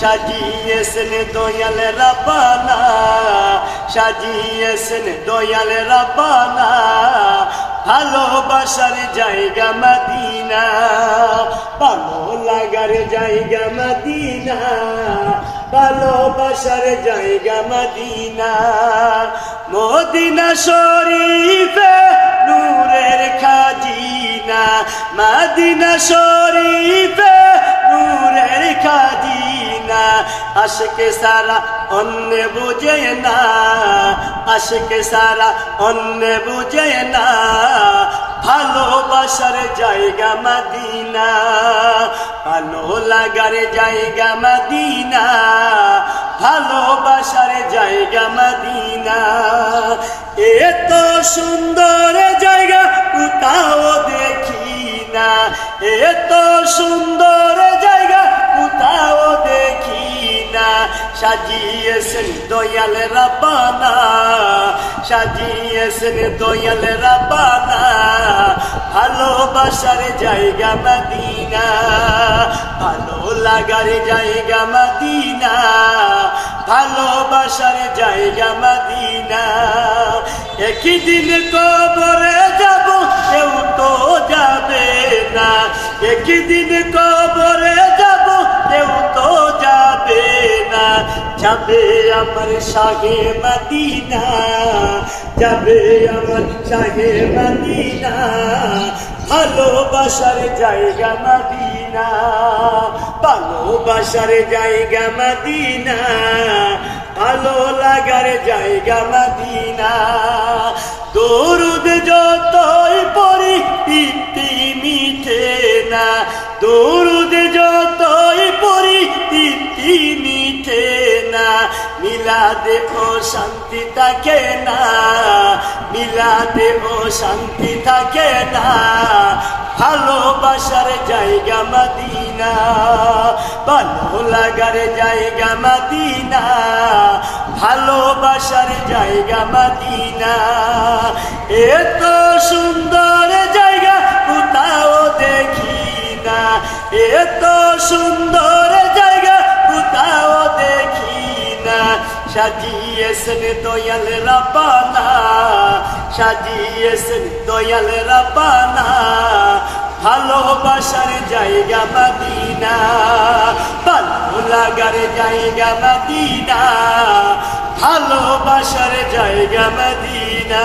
সাজিয়েছেন দয়াল রাব্বানা সাজিয়েছেন দয়াল রাব্বানা, ভালোবাসার জায়গা মদিনা ভালো লাগার জায়গা মদিনা, ভালোবাসার জায়গা মদিনা। মদিনা শরীফে নূরের খাজিনা, মদিনা শরীফে আশকে সারা অন্য বুঝে না, আশকে সারা অন্য বুঝে না। ভালোবাসার জায়গা মদিনা, ভালো লাগার জায়গা মদিনা, ভালোবাসার জায়গা মদিনা। এত সুন্দর জায়গা কোথাও দেখি না, এত সুন্দর সাজিয়েছেন দয়াল রাব্বানা সাজিয়েছেন দয়াল রাব্বানা, ভালোবাসার জায়গা মদিনা, ভালো লাগার জায়গা মদিনা, ভালোবাসার জায়গা মদিনা। একই দিন কবরে যাব, কেউ তো যাবে না। একই দিন কবরে যাবে আমার সাগে মদিনা যাবে আমার সাগে মদিনা ভালোবাসার জায়গা মদিনা ভালোবাসার জায়গা মদিনা ভালো লাগার জায়গা মদিনা দরুদ যতই তৃপ্তি মিঠে না দরুদ মিলাদে ও শান্তি থাকে না, মিলাদে ও শান্তি থাকে না। ভালোবাসার জায়গা মদিনা ভালো লাগার জায়গা মদিনা, ভালোবাসার জায়গা মদিনা। এত সুন্দর জায়গা সাজিয়েছেন দয়াল রাপানা সাজিয়েছেন দয়াল রাপানা ভালোবাসার জায়গা মাদিনা ভালো লাগার জায়গা মাদিনা, ভালোবাসার জায়গা মদিনা।